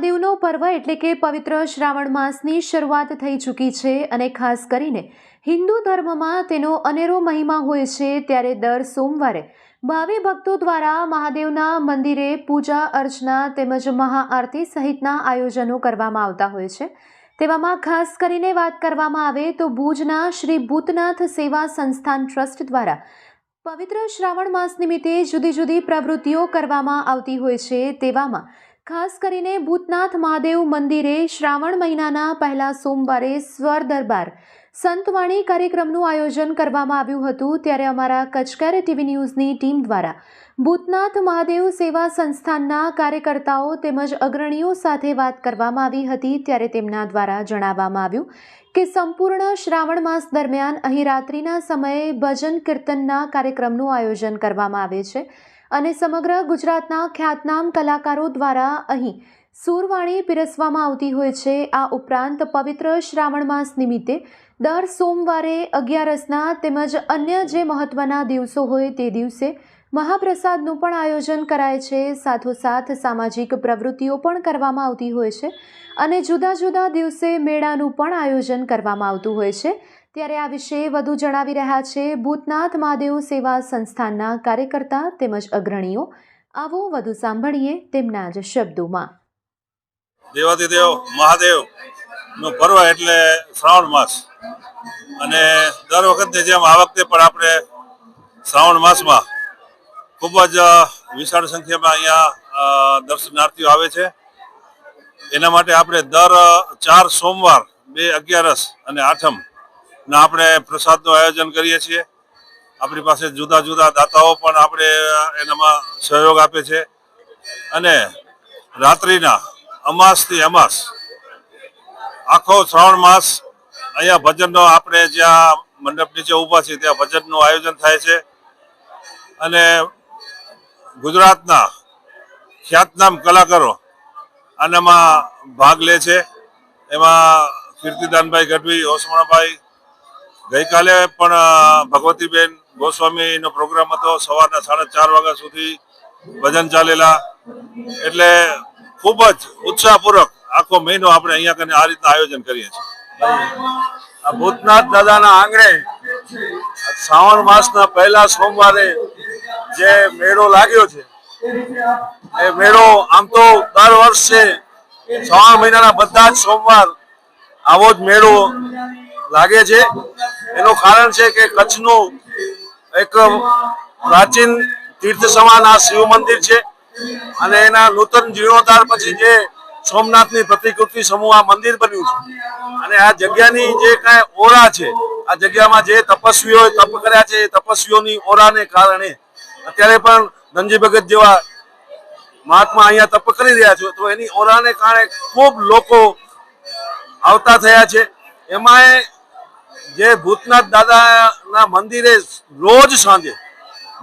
મહાદેવનો પર્વ એટલે કે પવિત્ર શ્રાવણ માસની શરૂઆત થઈ ચૂકી છે અને ખાસ કરીને હિન્દુ ધર્મમાં તેનો અનેરો મહિમા હોય છે ત્યારે દર સોમવારે ભાવિ ભક્તો દ્વારા મહાદેવના મંદિરે પૂજા, અર્ચના તેમજ મહાઆરતી સહિતના આયોજનો કરવામાં આવતા હોય છે. તેવામાં ખાસ કરીને વાત કરવામાં આવે તો ભુજના શ્રી ભૂતનાથ સેવા સંસ્થાન ટ્રસ્ટ દ્વારા પવિત્ર શ્રાવણ માસ નિમિત્તે જુદી જુદી પ્રવૃત્તિઓ કરવામાં આવતી હોય છે. તેવામાં ખાસ કરીને ભૂતનાથ મહાદેવ મંદિરે શ્રાવણ મહિનાના પહેલા સોમવારે સ્વર દરબાર સંતવાણી કાર્યક્રમનું આયોજન કરવામાં આવ્યું હતું ત્યારે અમારા કચકેર ટીવી ન્યૂઝની ટીમ દ્વારા ભૂતનાથ મહાદેવ સેવા સંસ્થાનના કાર્યકર્તાઓ તેમજ અગ્રણીઓ સાથે વાત કરવામાં આવી હતી ત્યારે તેમના દ્વારા જણાવવામાં આવ્યું કે સંપૂર્ણ શ્રાવણ માસ દરમિયાન અહીં રાત્રિના સમયે ભજન કીર્તનના કાર્યક્રમનું આયોજન કરવામાં આવે છે. અને સમગ્ર ગુજરાતના ખ્યાતનામ કલાકારો દ્વારા અહીં સુરવાણી પીરસવામાં આવતી હોય છે. આ ઉપરાંત પવિત્ર શ્રાવણ માસ નિમિત્તે દર સોમવારે અગિયારસના તેમજ અન્ય જે મહત્ત્વના દિવસો હોય તે દિવસે મહાપ્રસાદનું પણ આયોજન કરાય છે. સાથોસાથ સામાજિક પ્રવૃત્તિઓ પણ કરવામાં આવતી હોય છે અને જુદા જુદા દિવસે મેળાનું પણ આયોજન કરવામાં આવતું હોય છે. ત્યારે આ વિશે વધુ જણાવી રહ્યા છે ભૂતનાથ મહાદેવ સેવા સંસ્થાનના કાર્યકર્તા તેમજ અગ્રણીઓ. આવો વધુ સાંભળીએ તેમના જ શબ્દોમાં. દેવાદિદેવ મહાદેવ નો પર્વ એટલે શ્રાવણ માસ. અને દર વખતે જેમ આ વખતે પણ આપણે શ્રાવણ માસમાં ખૂબ જ વિશાળ સંખ્યામાં અહીંયા દર્શનાર્થીઓ આવે છે. એના માટે આપણે દર ચાર સોમવાર બે અગિયારસ અને આઠમ ના આપણે પ્રસાદનું આયોજન કરીએ છીએ. આપણી પાસે જુદા જુદા દાતાઓ પણ આપણે એનામાં સહયોગ આપે છે. અને રાત્રિના અમાસથી અમાસ, આખો શ્રાવણ માસ અહીંયા ભજનનો આપણે જ્યાં મંડપ નીચે ઊભા છીએ ત્યાં ભજનનું આયોજન થાય છે. અને ગુજરાતના ખ્યાતનામ કલાકારો આનામાં ભાગ લે છે. એમાં કીર્તિદાનભાઈ ગઢવી, ઓસમાણાભાઈ ગઈકાલે પણ ભગવતીબેન ગોસ્વામીનો પ્રોગ્રામ હતો સવારના સાડા ચાર વાગ્યા સુધી ભજન ચાલેલા. એટલે ખૂબ જ ઉત્સાહપૂર્વક આખો મહિનો આપણે અહીંયા કને આ રીતના આયોજન કરીએ છીએ. ભૂતનાથ દાદાના આંગણે શ્રાવણ માસના પહેલા સોમવારે જે મેળો લાગ્યો છે, એ મેળો આમ તો દર વર્ષે શ્રાવણ મહિનાના બધા જ સોમવાર આવો જ મેળો લાગે છે. એનું કારણ છે કે કચ્છનું એક પ્રાચીન તીર્થ સમાન આ શિવ મંદિર છે અને એના નૂતન જીર્ણોદ્ધાર પછી જે સોમનાથની પ્રતિકૃતિ સમૂહ આ મંદિર બન્યું છે. અને આ જગ્યાની જે કાંઈ ઓરા છે, આ જગ્યામાં જે તપસ્વીઓ તપ કર્યા છે એ તપસ્વીઓની ઓરાને કારણે અત્યારે પણ ધનજી ભગત જેવા મહાત્મા અહીંયા તપ કરી રહ્યા છે. તો એની ઓરાને કારણે ખૂબ લોકો આવતા થયા છે. એમાં જે ભૂતનાથ દાદાના મંદિરે રોજ સાંજે,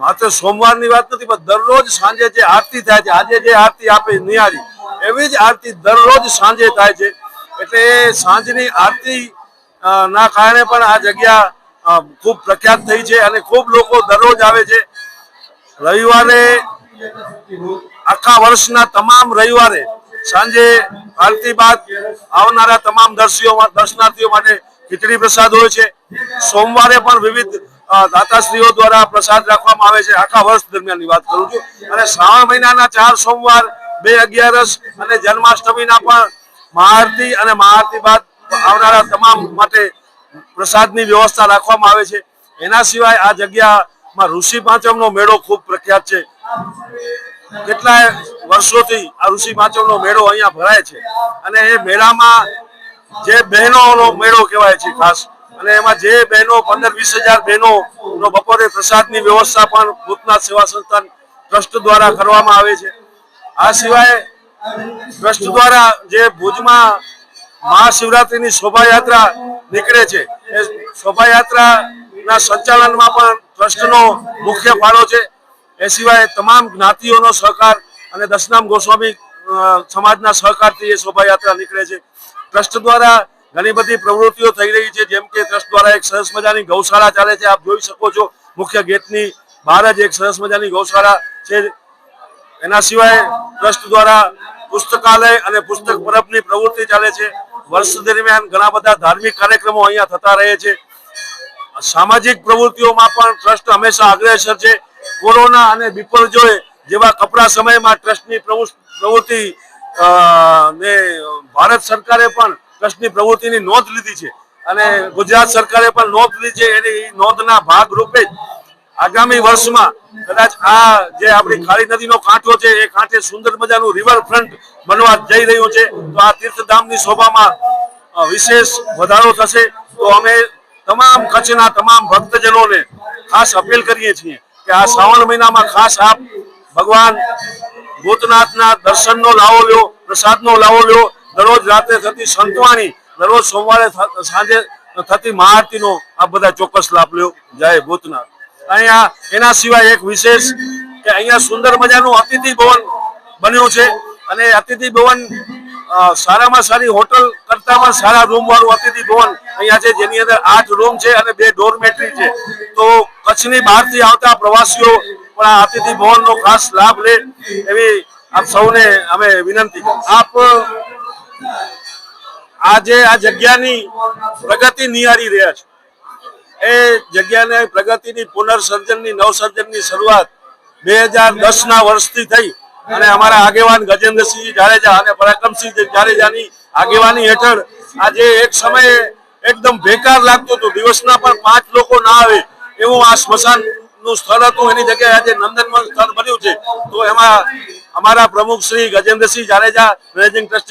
માત્ર સોમવારની વાત નથી, પણ દરરોજ સાંજે જે આરતી થાય છે, આજે જે આરતી આપે નિહારી એવી જ આરતી દરરોજ સાંજે થાય છે. એટલે સાંજની આરતી ના કારણે પણ આ જગ્યા ખૂબ પ્રખ્યાત થઈ છે અને ખૂબ લોકો દરરોજ આવે છે. રવિવારે આખા વર્ષના તમામ રવિવારે સાંજે આરતી બાદ આવનારા તમામ દર્શીઓ, દર્શનાર્થીઓ માટે ખીચડી પ્રસાદ હોય છે. સોમવારે પણ વિવિધ દાતાશ્રીઓ દ્વારા પ્રસાદ રાખવામાં આવે છે. આખા વર્ષ દરમિયાનની વાત કરું છું. અને શ્રાવણ મહિનાના ચાર સોમવાર, બે અગિયારસ અને જન્માષ્ટમીના પણ મહાઆરતી અને મહાઆરતી બાદ આવનારા તમામ માટે પ્રસાદની વ્યવસ્થા રાખવામાં આવે છે. એના સિવાય આ જગ્યામાં ઋષિ પાંચમનો મેળો ખૂબ પ્રખ્યાત છે. કેટલાય વર્ષોથી આ ઋષિ પાંચમનો મેળો અહીંયા ભરાય છે. અને એ મેળામાં જે બહેનોનો મેળો કહેવાય છે ખાસ. અને એમાં જે બહેનો, પંદર, વીસ હજાર બહેનો નો બપોરે પ્રસાદની વ્યવસ્થા પણ ભૂતનાથ સેવા સંસ્થાન ટ્રસ્ટ દ્વારા કરવામાં આવે છે. આ સિવાય ટ્રસ્ટ દ્વારા જે ભુજમાં મહાશિવરાત્રિની શોભાયાત્રા નીકળે છે, એ શોભાયાત્રાના સંચાલનમાં પણ ટ્રસ્ટનો મુખ્ય ફાળો છે. એ સિવાય તમામ જ્ઞાતિઓનો સહકાર અને દશનામ ગોસ્વામી સમાજના સહકારથી એ શોભાયાત્રા નીકળે છે. ટ્રસ્ટ દ્વારા ઘણી બધી પ્રવૃત્તિઓ થઈ રહી છે. જેમ કે ટ્રસ્ટ દ્વારા એક સરસ મજાની ગૌશાળા ચાલે છે. આપ જોઈ શકો છો મુખ્ય ગેટની બહાર જ એક સરસ મજાની ગૌશાળા છે. એના સિવાય ટ્રસ્ટ દ્વારા પુસ્તકાલય અને પુસ્તક પરબની પ્રવૃત્તિ ચાલે છે. વર્ષ દરમિયાન ઘણા બધા ધાર્મિક કાર્યક્રમો અહીંયા થતા રહે છે. સામાજિક પ્રવૃત્તિઓમાં પણ ટ્રસ્ટ હંમેશા અગ્રેસર છે. કોરોના અને બિપરજોય જેવા કપરા સમયમાં ટ્રસ્ટની પ્રવૃ- પ્રવૃત્તિ ને ભારત સરકારે પણ ટ્રસ્ટની પ્રવૃત્તિની નોંધ લીધી છે. અને ગુજરાત સરકારે પણ નોંધ લીધી છે. એની નોંધના ભાગ રૂપે આગામી વર્ષમાં કદાચ આ જે આપણી ખારી નદીનો કાંઠો છે, એ કાંઠે સુંદર મજાનું રિવરફ્રન્ટ બનવા જઈ રહ્યું છે. તો આ તીર્થધામની શોભામાં વિશેષ વધારો થશે. તો અમે તમામ કચ્છના તમામ ભક્તજનોને ખાસ અપીલ કરીએ છીએ કે આ શ્રાવણ મહિનામાં ખાસ આપ ભગવાન ભૂતનાથના દર્શનનો લાવો લ્યો, પ્રસાદનો લાવો લ્યો. દરરોજ રાત્રે થતી સંતવાણી, દરરોજ સોમવારે સાંજે થતી મહાઆરતીનો આ બધા ચોક્કસ લાભ લ્યો. જય ભૂતનાથ. અહીંયા, એના સિવાય એક વિશેષ કે અહીંયા સુંદર મજાનું અતિથિ ભવન બન્યું છે. અને અતિથિ ભવન સારામાં સારી હોટલ કરતામાં સારા રૂમ વાળું અતિથિ ભવન અહીંયા છે, જેની અંદર આઠ રૂમ છે અને બે ડોરમેટરી છે. તો કચ્છની બહારથી આવતા પ્રવાસીઓ પણ આ અતિથિ ભવનનો ખાસ લાભ લે એવી આપ સૌને અમે વિનંતી આપ, આજે આ જગ્યાની પ્રગતિ નિહાળી રહ્યા છો. એ જગ્યાને પ્રગતિની પુનર્સર્જનની, નવસર્જનની શરૂઆત બે હજાર દસ ના વર્ષથી થઈ અને અમારા આગેવાન ગજેન્દ્રસિંહ જાડેજા અને પરાક્રમસિંહ જાડેજાની આગેવાની હેઠળ આજે એક સમયે એકદમ બેકાર લાગતું હતું. દિવસના પણ પાંચ લોકો ના આવે એવું આ સ્મશાન સ્થળ હતું, એની જગ્યાએ આજે નંદનવન સ્થળ બન્યું છે. તો એમાં અમારા પ્રમુખ શ્રી ગજેન્દ્રસિંહ જાડેજા, મેનેજિંગ ટ્રસ્ટી